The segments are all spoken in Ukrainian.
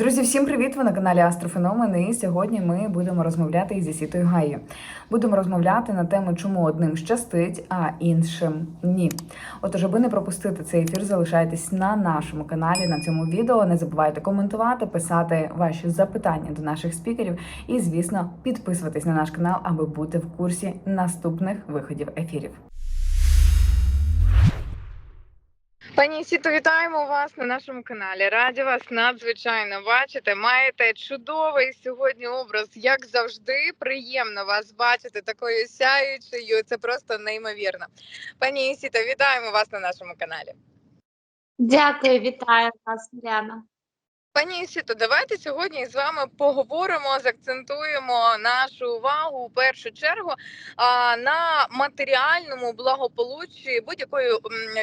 Друзі, всім привіт! Ви на каналі Астрофеномен. І сьогодні ми будемо розмовляти із Ісітою Гаї. Будемо розмовляти на тему, чому одним щастить, а іншим ні. Отож, аби не пропустити цей ефір, залишайтесь на нашому каналі на цьому відео. Не забувайте коментувати, писати ваші запитання до наших спікерів і, звісно, підписуватись на наш канал, аби бути в курсі наступних виходів ефірів. Пані Сіто, вітаємо вас на нашому каналі. Раді вас надзвичайно бачити. Маєте чудовий сьогодні образ, як завжди. Приємно вас бачити такою сяючою. Це просто неймовірно. Пані Сіто, вітаємо вас на нашому каналі. Дякую, вітаю вас, Яна. Пані Сіто, давайте сьогодні з вами поговоримо, заакцентуємо нашу увагу у першу чергу на матеріальному благополуччі будь-якої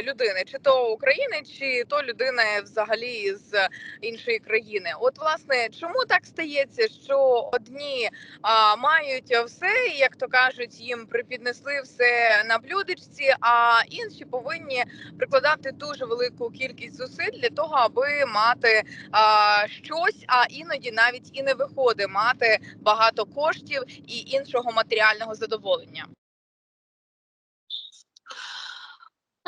людини, чи то України, чи то людини взагалі з іншої країни. От власне, чому так стається, що одні мають все, як то кажуть, їм припіднесли все на блюдечці, а інші повинні прикладати дуже велику кількість зусиль для того, аби мати. Щось, а іноді навіть і не виходить мати багато коштів і іншого матеріального задоволення.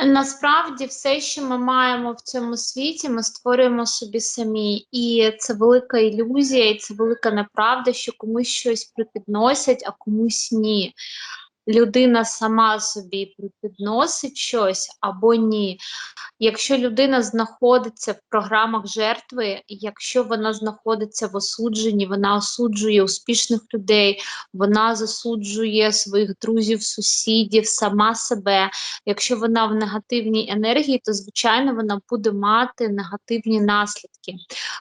Насправді, все, що ми маємо в цьому світі, ми створюємо собі самі, і це велика ілюзія, і це велика неправда, що комусь щось припідносять, а комусь ні. Людина сама собі припідносить щось або ні. Якщо людина знаходиться в програмах жертви, якщо вона знаходиться в осудженні, вона осуджує успішних людей, вона засуджує своїх друзів, сусідів, сама себе. Якщо вона в негативній енергії, то звичайно вона буде мати негативні наслідки.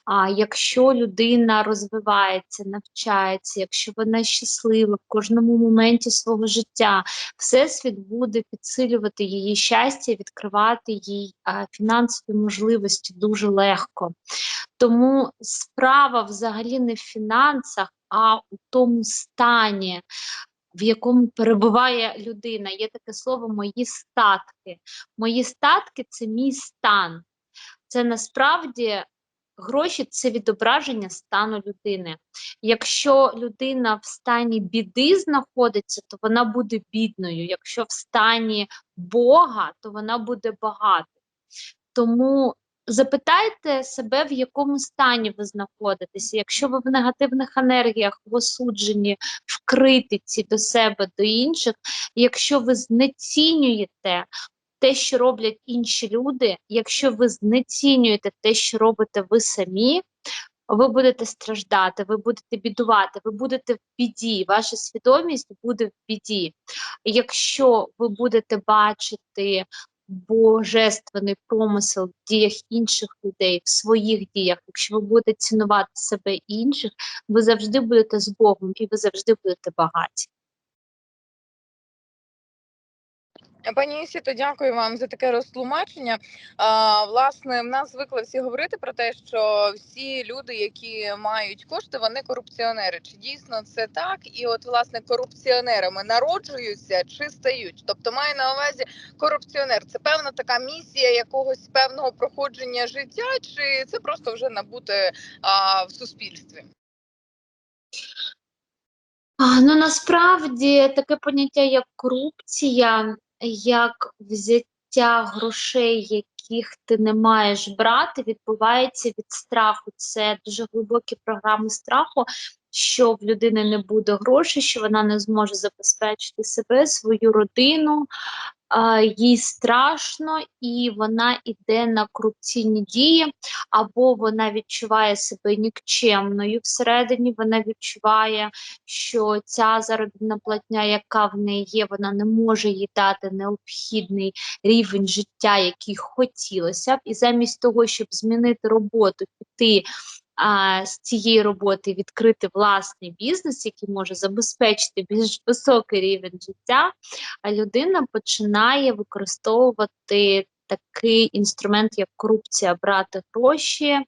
А якщо людина розвивається, навчається, якщо вона щаслива в кожному моменті свого життя, всесвіт буде підсилювати її щастя, відкривати їй фінансові можливості дуже легко. Тому справа взагалі не в фінансах, а у тому стані. В якому перебуває людина, є таке слово мої статки. Мої статки це мій стан. Це насправді гроші це відображення стану людини. Якщо людина в стані біди знаходиться, то вона буде бідною. Якщо в стані Бога, то вона буде багатою. Тому запитайте себе, в якому стані ви знаходитеся. Якщо ви в негативних енергіях, в осудженні, в критиці до себе, до інших, якщо ви знецінюєте те, що роблять інші люди, якщо ви знецінюєте те, що робите ви самі, ви будете страждати, ви будете бідувати, ви будете в біді, ваша свідомість буде в біді. Якщо ви будете бачити божественний промисел в діях інших людей, в своїх діях, якщо ви будете цінувати себе і інших, ви завжди будете з Богом і ви завжди будете багаті. Пані Сіто, дякую вам за таке розтлумачення. А, власне, в нас звикли всі говорити про те, що всі люди, які мають кошти, вони корупціонери. Чи дійсно це так? І от власне корупціонерами народжуються чи стають? Тобто, має на увазі корупціонер. Це певна така місія якогось певного проходження життя, чи це просто вже набути а, в суспільстві? Ну насправді таке поняття, як корупція, як взяття грошей, яких ти не маєш брати, відбувається від страху. Це дуже глибокі програми страху, що в людини не буде грошей, що вона не зможе забезпечити себе, свою родину. Їй страшно, і вона йде на корупційні дії, або вона відчуває себе нікчемною всередині, вона відчуває, що ця заробітна платня, яка в неї є, вона не може їй дати необхідний рівень життя, який хотілося б. І замість того, щоб змінити роботу, піти а, з цієї роботи відкрити власний бізнес, який може забезпечити більш високий рівень життя, а людина починає використовувати такий інструмент, як корупція, брати гроші,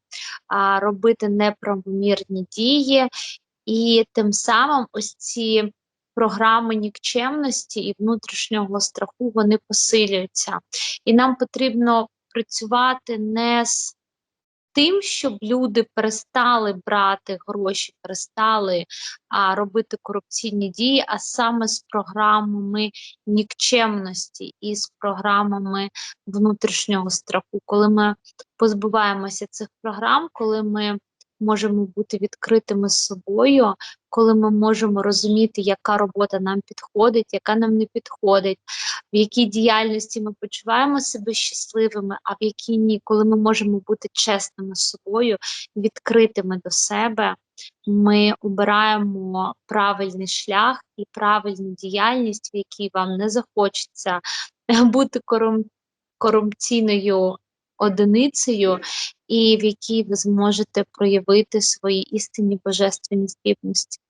робити неправомірні дії, і тим самим ось ці програми нікчемності і внутрішнього страху вони посилюються. І нам потрібно працювати не з тим, щоб люди перестали брати гроші, перестали а, робити корупційні дії, а саме з програмами нікчемності і з програмами внутрішнього страху, коли ми позбуваємося цих програм, коли ми можемо бути відкритими з собою, коли ми можемо розуміти, яка робота нам підходить, яка нам не підходить, в якій діяльності ми почуваємо себе щасливими, а в якій ні, коли ми можемо бути чесними з собою, відкритими до себе, ми обираємо правильний шлях і правильну діяльність, в якій вам не захочеться бути корум... корупційною одиницею, і в якій ви зможете проявити свої істинні божественні здібності.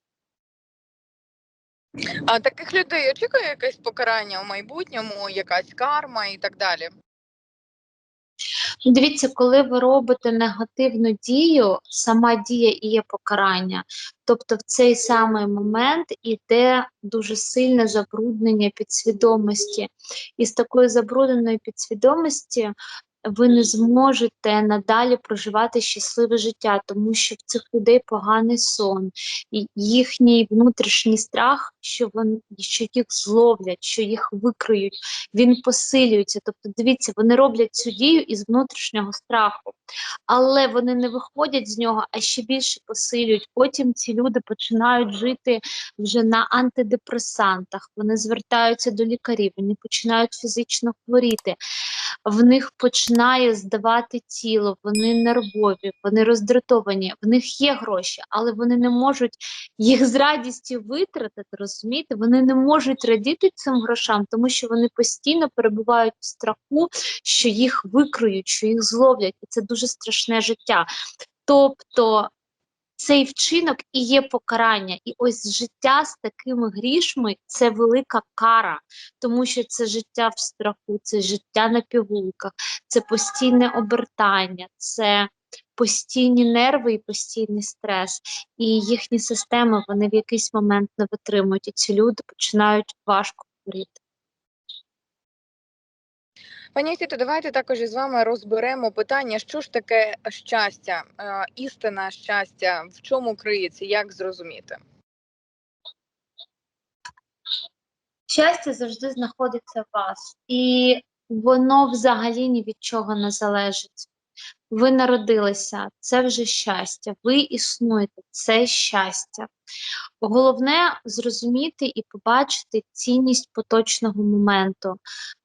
А таких людей очікує якесь покарання у майбутньому, якась карма і так далі. Дивіться, коли ви робите негативну дію, сама дія і є покарання. Тобто в цей самий момент іде дуже сильне забруднення підсвідомості. І з такої забрудненої підсвідомості ви не зможете надалі проживати щасливе життя, тому що в цих людей поганий сон, і їхній внутрішній страх, що вони що їх зловлять, що їх викриють, він посилюється. Тобто, дивіться, вони роблять цю дію із внутрішнього страху, але вони не виходять з нього, а ще більше посилюють. Потім ці люди починають жити вже на антидепресантах. Вони звертаються до лікарів, вони починають фізично хворіти. В них починає здавати тіло, вони нервові, вони роздратовані, в них є гроші, але вони не можуть їх з радістю витратити, розумієте? Вони не можуть радіти цим грошам, тому що вони постійно перебувають в страху, що їх викриють, що їх зловлять, і це дуже страшне життя. Тобто цей вчинок і є покарання, і ось життя з такими грішми це велика кара, тому що це життя в страху, це життя на пігулках, це постійне обертання, це постійні нерви і постійний стрес. І їхні системи вони в якийсь момент не витримують, і ці люди починають важко хворіти. Пані Сіто, давайте також із вами розберемо питання, що ж таке щастя, е, істина щастя, в чому криється, як зрозуміти. Щастя завжди знаходиться в вас, і воно взагалі ні від чого не залежить. Ви народилися, це вже щастя, ви існуєте, це щастя. Головне зрозуміти і побачити цінність поточного моменту.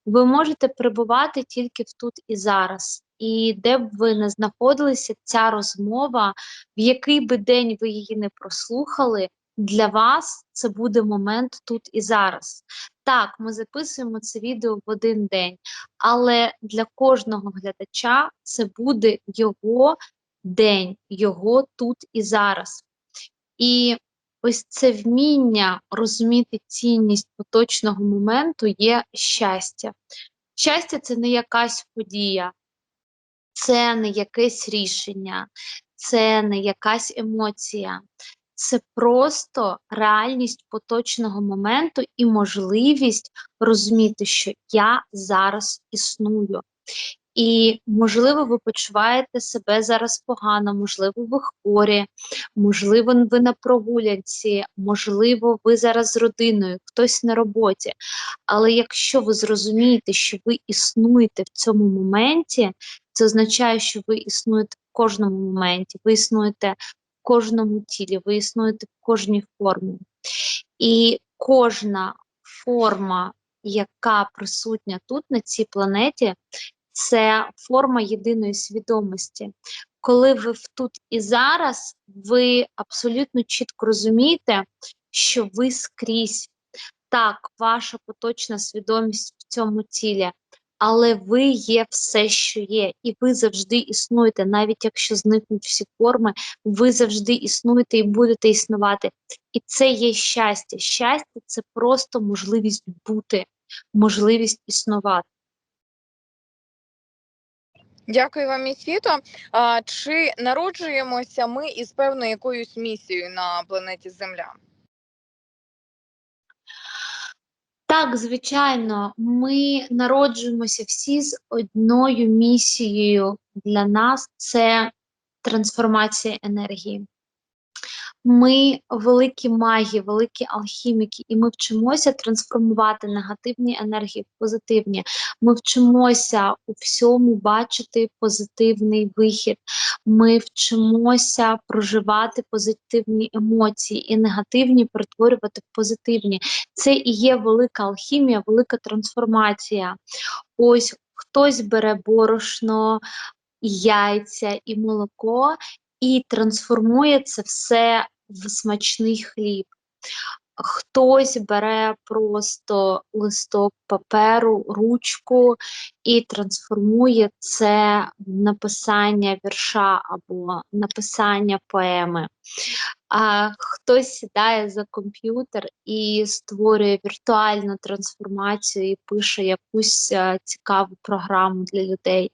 Ви можете перебувати тільки в тут і зараз. І де б ви не знаходилися, ця розмова, в який би день ви її не прослухали, для вас це буде момент тут і зараз. Так, ми записуємо це відео в один день, але для кожного глядача це буде його день, його тут і зараз. І ось це вміння розуміти цінність поточного моменту є щастя. Щастя це не якась подія, це не якесь рішення, це не якась емоція. Це просто реальність поточного моменту і можливість розуміти, що я зараз існую. І, можливо, ви почуваєте себе зараз погано, можливо, ви хворі, можливо, ви на прогулянці, можливо, ви зараз з родиною, хтось на роботі. Але якщо ви зрозумієте, що ви існуєте в цьому моменті, це означає, що ви існуєте в кожному моменті, ви існуєте кожному тілі, ви існуєте в кожній формі. І кожна форма, яка присутня тут, на цій планеті, це форма єдиної свідомості. Коли ви тут і зараз, ви абсолютно чітко розумієте, що ви скрізь. Так, ваша поточна свідомість в цьому тілі, але ви є все, що є, і ви завжди існуєте, навіть якщо зникнуть всі форми, ви завжди існуєте і будете існувати. І це є щастя. Щастя це просто можливість бути, можливість існувати. Дякую вам, Місіто. А чи народжуємося ми із певною якоюсь місією на планеті Земля? Так, звичайно, ми народжуємося всі з одною місією для нас це трансформація енергії. Ми великі маги, великі алхіміки, і ми вчимося трансформувати негативні енергії в позитивні. Ми вчимося у всьому бачити позитивний вихід. Ми вчимося проживати позитивні емоції і негативні перетворювати в позитивні. Це і є велика алхімія, велика трансформація. Ось хтось бере борошно, яйця і молоко і трансформує це все в смачний хліб. Хтось бере просто листок паперу, ручку і трансформує це в написання вірша або написання поеми. А хтось сідає за комп'ютер і створює віртуальну трансформацію і пише якусь е, цікаву програму для людей.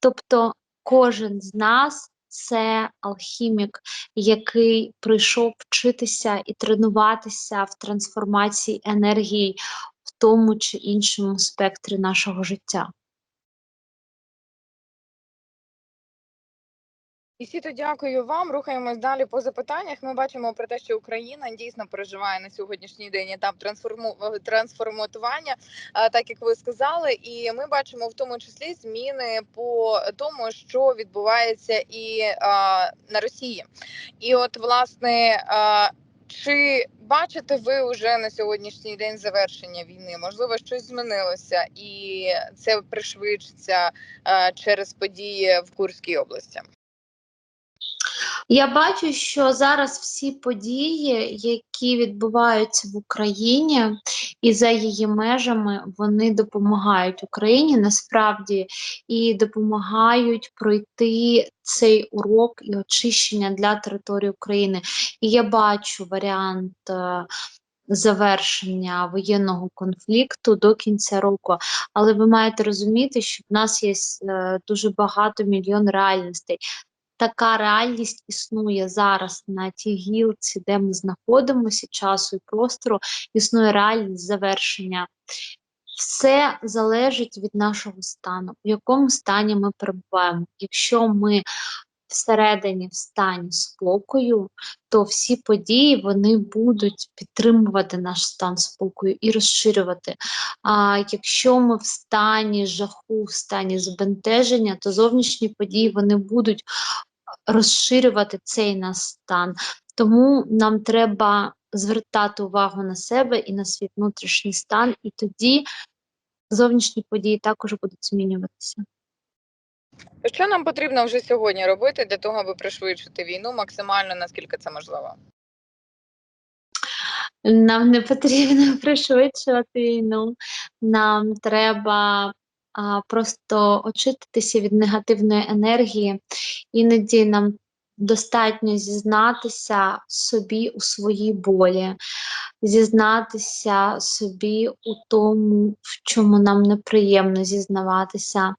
Тобто кожен з нас це алхімік, який прийшов вчитися і тренуватися в трансформації енергії в тому чи іншому спектрі нашого життя. І Сіто, дякую вам. Рухаємось далі по запитаннях. Ми бачимо про те, що Україна дійсно переживає на сьогоднішній день етап трансформу... трансформування, а, так як ви сказали, і ми бачимо в тому числі зміни по тому, що відбувається і а, на Росії. І от власне. А, чи бачите ви вже на сьогоднішній день завершення війни? Можливо, щось змінилося, і це пришвидшиться а, через події в Курській області? Я бачу, що зараз всі події, які відбуваються в Україні і за її межами, вони допомагають Україні насправді і допомагають пройти цей урок і очищення для території України. І я бачу варіант. е, Завершення воєнного конфлікту до кінця року, але ви маєте розуміти, що в нас є е, дуже багато мільйон реальностей така реальність існує зараз на тій гілці, де ми знаходимося, часу і простору, існує реальність завершення. Все залежить від нашого стану, в якому стані ми перебуваємо. Якщо ми всередині в стані спокою, то всі події вони будуть підтримувати наш стан спокою і розширювати. А якщо ми в стані жаху, в стані збентеження, то зовнішні події вони будуть розширювати цей наш стан. Тому нам треба звертати увагу на себе і на свій внутрішній стан, і тоді зовнішні події також будуть змінюватися. Що нам потрібно вже сьогодні робити для того, аби пришвидшити війну максимально наскільки це можливо? Нам не потрібно пришвидшувати війну, нам треба а, просто очиститися від негативної енергії. Іноді нам достатньо зізнатися собі у своїй болі, зізнатися собі у тому, в чому нам неприємно зізнаватися.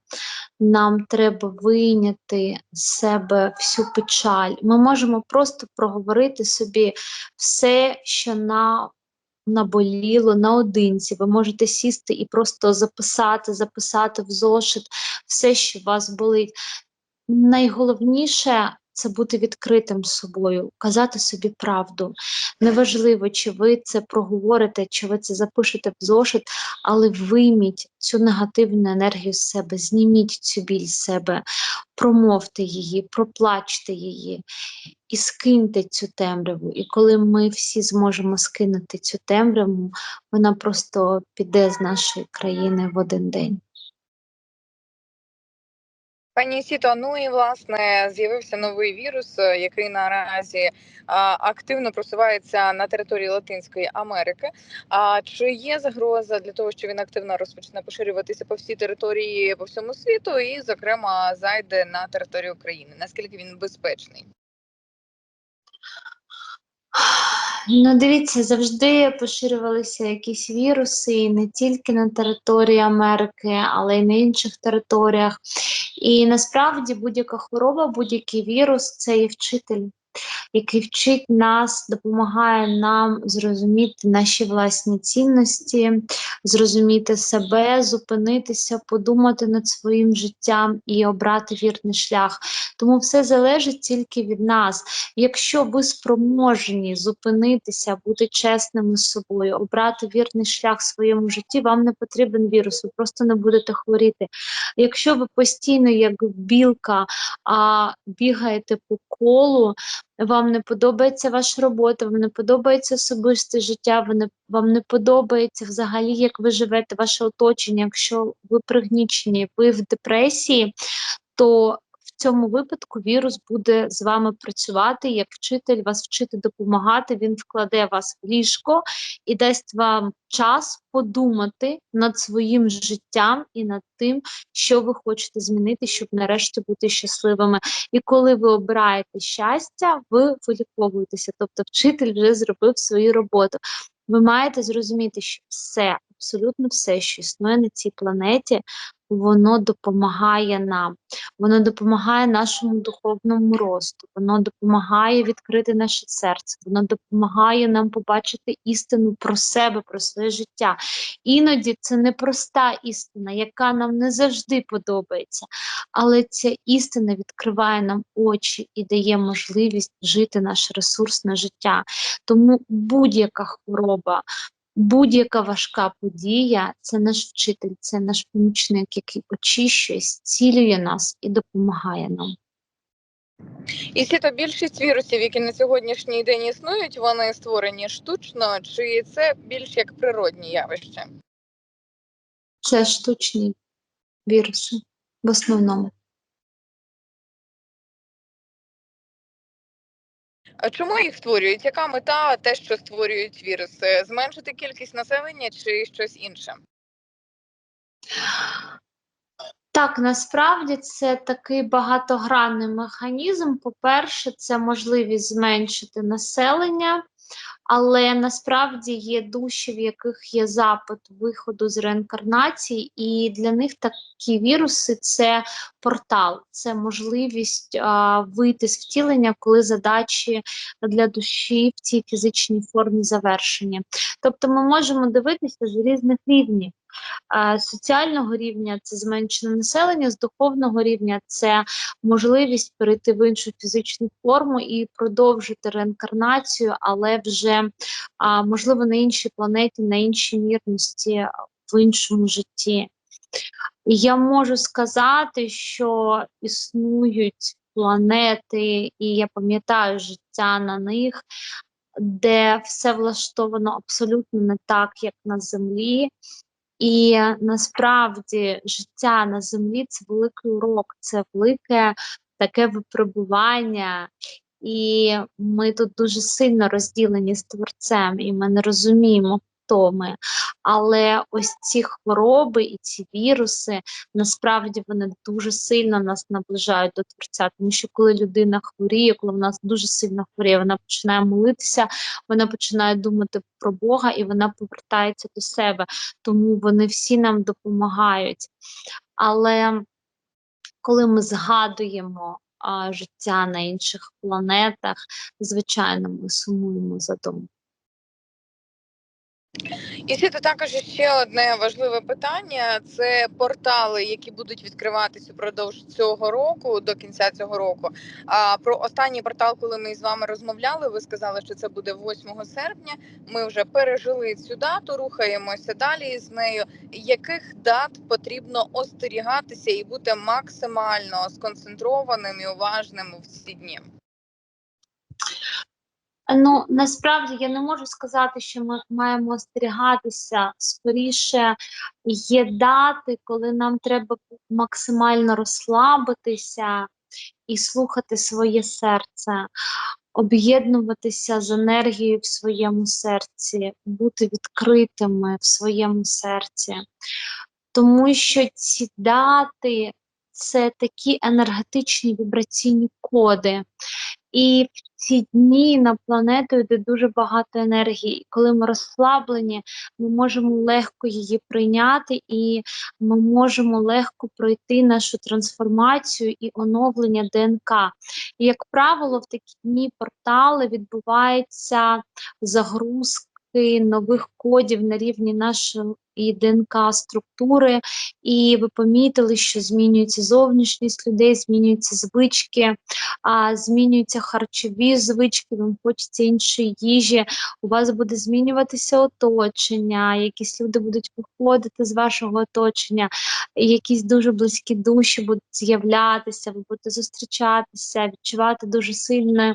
Нам треба вийняти з себе всю печаль. Ми можемо просто проговорити собі все, що на наболіло наодинці. Ви можете сісти і просто записати, записати в зошит все, що вас болить. Найголовніше це бути відкритим з собою, казати собі правду. Неважливо, чи ви це проговорите, чи ви це запишете в зошит, але вийміть цю негативну енергію з себе, зніміть цю біль з себе, промовте її, проплачте її і скиньте цю темряву. І коли ми всі зможемо скинути цю темряву, вона просто піде з нашої країни в один день. Пані Сіто, ну і власне з'явився новий вірус, е, який наразі а, активно просувається на території Латинської Америки. А чи є загроза для того, що він активно розпочне поширюватися по всій території по всьому світу, і, зокрема, зайде на територію України? Наскільки він безпечний? Ну, дивіться, завжди поширювалися якісь віруси і не тільки на території Америки, але й на інших територіях. І насправді будь-яка хвороба, будь-який вірус це є вчитель. Який вчить нас, допомагає нам зрозуміти наші власні цінності, зрозуміти себе, зупинитися, подумати над своїм життям і обрати вірний шлях. Тому все залежить тільки від нас. Якщо ви спроможні зупинитися, бути чесними з собою, обрати вірний шлях в своєму житті, вам не потрібен вірус, ви просто не будете хворіти. Якщо ви постійно, як білка, а, бігаєте по колу, вам не подобається ваша робота, вам не подобається особисте життя, вам не подобається взагалі, як ви живете, ваше оточення. Якщо ви пригнічені, ви в депресії, то цьому випадку вірус буде з вами працювати як вчитель, вас вчити допомагати. Він вкладе вас в ліжко і дасть вам час подумати над своїм життям і над тим, що ви хочете змінити, щоб нарешті бути щасливими. І коли ви обираєте щастя, ви виліковуєтеся. Тобто, вчитель вже зробив свою роботу. Ви маєте зрозуміти, що все, абсолютно все, що існує на цій планеті, воно допомагає нам, воно допомагає нашому духовному росту, воно допомагає відкрити наше серце, воно допомагає нам побачити істину про себе, про своє життя. Іноді це непроста істина, яка нам не завжди подобається, але ця істина відкриває нам очі і дає можливість жити наше ресурсне життя. Тому будь-яка хвороба, будь-яка важка подія це наш вчитель, це наш помічник, який очищує, зцілює нас і допомагає нам. І то більшість вірусів, які на сьогоднішній день існують, вони створені штучно, чи це більш як природні явища? Це штучні віруси в основному. Чому їх створюють? Яка мета те, що створюють віруси? Зменшити кількість населення чи щось інше? Так, насправді це такий багатогранний механізм. По-перше, це можливість зменшити населення, але насправді є душі, в яких є запит виходу з реінкарнації, і для них такі віруси це портал, це можливість а, вийти з втілення, коли задачі для душі в цій фізичній формі завершені. Тобто ми можемо дивитися з різних рівнів. Соціального рівня це зменшене населення, з духовного рівня це можливість перейти в іншу фізичну форму і продовжити реінкарнацію, але вже можливо на іншій планеті, на іншій мірності, в іншому житті. Я можу сказати, що існують планети, і я пам'ятаю життя на них, де все влаштовано абсолютно не так, як на землі. І насправді життя на землі це великий урок, це велике таке випробування, і ми тут дуже сильно розділені з творцем, і ми не розуміємо, хто ми. Але ось ці хвороби і ці віруси насправді вони дуже сильно нас наближають до творця. Тому що коли людина хворіє, коли вона дуже сильно хворіє, вона починає молитися, вона починає думати про Бога і вона повертається до себе. Тому вони всі нам допомагають. Але коли ми згадуємо а, життя на інших планетах, звичайно, ми сумуємо за домом. І світа також ще одне важливе питання: це портали, які будуть відкриватися упродовж цього року до кінця цього року. А про останній портал, коли ми з вами розмовляли, ви сказали, що це буде 8 серпня. Ми вже пережили цю дату, рухаємося далі з нею. Яких дат потрібно остерігатися і бути максимально сконцентрованим і уважним в ці дні? Ну насправді я не можу сказати, що ми маємо остерігатися. Скоріше є дати, коли нам треба максимально розслабитися і слухати своє серце, об'єднуватися з енергією в своєму серці, бути відкритими в своєму серці, тому що ці дати це такі енергетичні вібраційні коди. І в ці дні на планету йде дуже багато енергії. І коли ми розслаблені, ми можемо легко її прийняти, і ми можемо легко пройти нашу трансформацію і оновлення ДНК. І, як правило, в такі дні портали відбувається загрузки нових кодів на рівні нашої ДНК структури, і ви помітили, що змінюється зовнішність людей, змінюються звички, а, змінюються харчові звички, вам хочеться іншої їжі, у вас буде змінюватися оточення, якісь люди будуть виходити з вашого оточення, якісь дуже близькі душі будуть з'являтися, ви будете зустрічатися, відчувати дуже сильну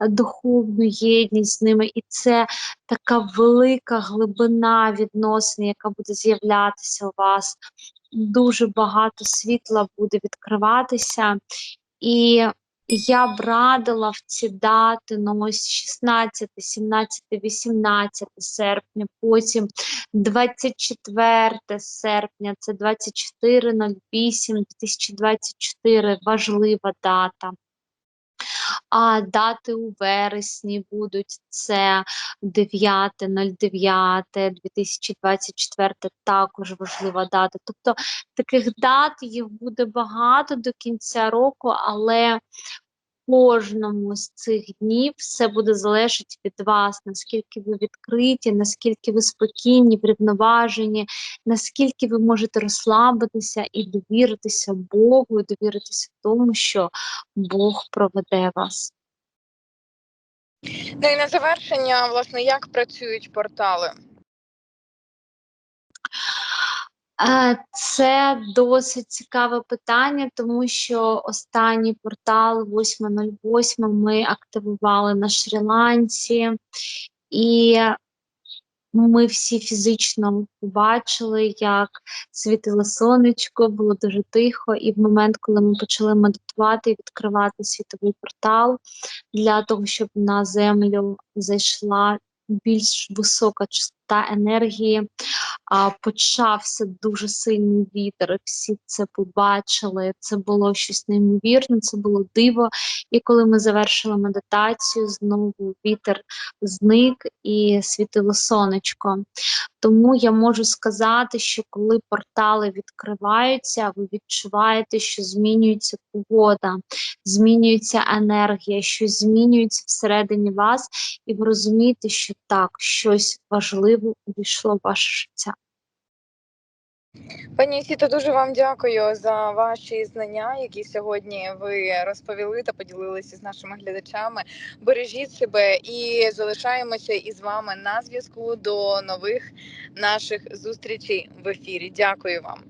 духовну єдність з ними. І це така велика глибина відносин, яка буде з'являтися у вас. Дуже багато світла буде відкриватися. І я б радила в ці дати, ну ось 16, 17, 18 серпня, потім 24 серпня, це 24.08 2024, важлива дата. А дати у вересні будуть це 9.09.2024, також важлива дата. Тобто таких дат їх буде багато до кінця року, але кожному з цих днів все буде залежати від вас, наскільки ви відкриті, наскільки ви спокійні, врівноважені, наскільки ви можете розслабитися і довіритися Богу, і довіритися тому, що Бог проведе вас. Ну і на завершення, власне, як працюють портали? Це досить цікаве питання, тому що останній портал 8.08 ми активували на Шрі-Ланці, і ми всі фізично побачили, як світило сонечко, було дуже тихо, і в момент, коли ми почали медитувати і відкривати світовий портал для того, щоб на землю зайшла більш висока частота енергії, а, почався дуже сильний вітер. Всі це побачили. Це було щось неймовірне, це було диво. І коли ми завершили медитацію, знову вітер зник і світило сонечко. Тому я можу сказати, що коли портали відкриваються, ви відчуваєте, що змінюється погода, змінюється енергія, щось змінюється всередині вас, і ви розумієте, що так, щось важливе увійшло в ваше життя. Пані Сіто, дуже вам дякую за ваші знання, які сьогодні ви розповіли та поділилися з нашими глядачами. Бережіть себе і залишаємося із вами на зв'язку до нових наших зустрічей в ефірі. Дякую вам.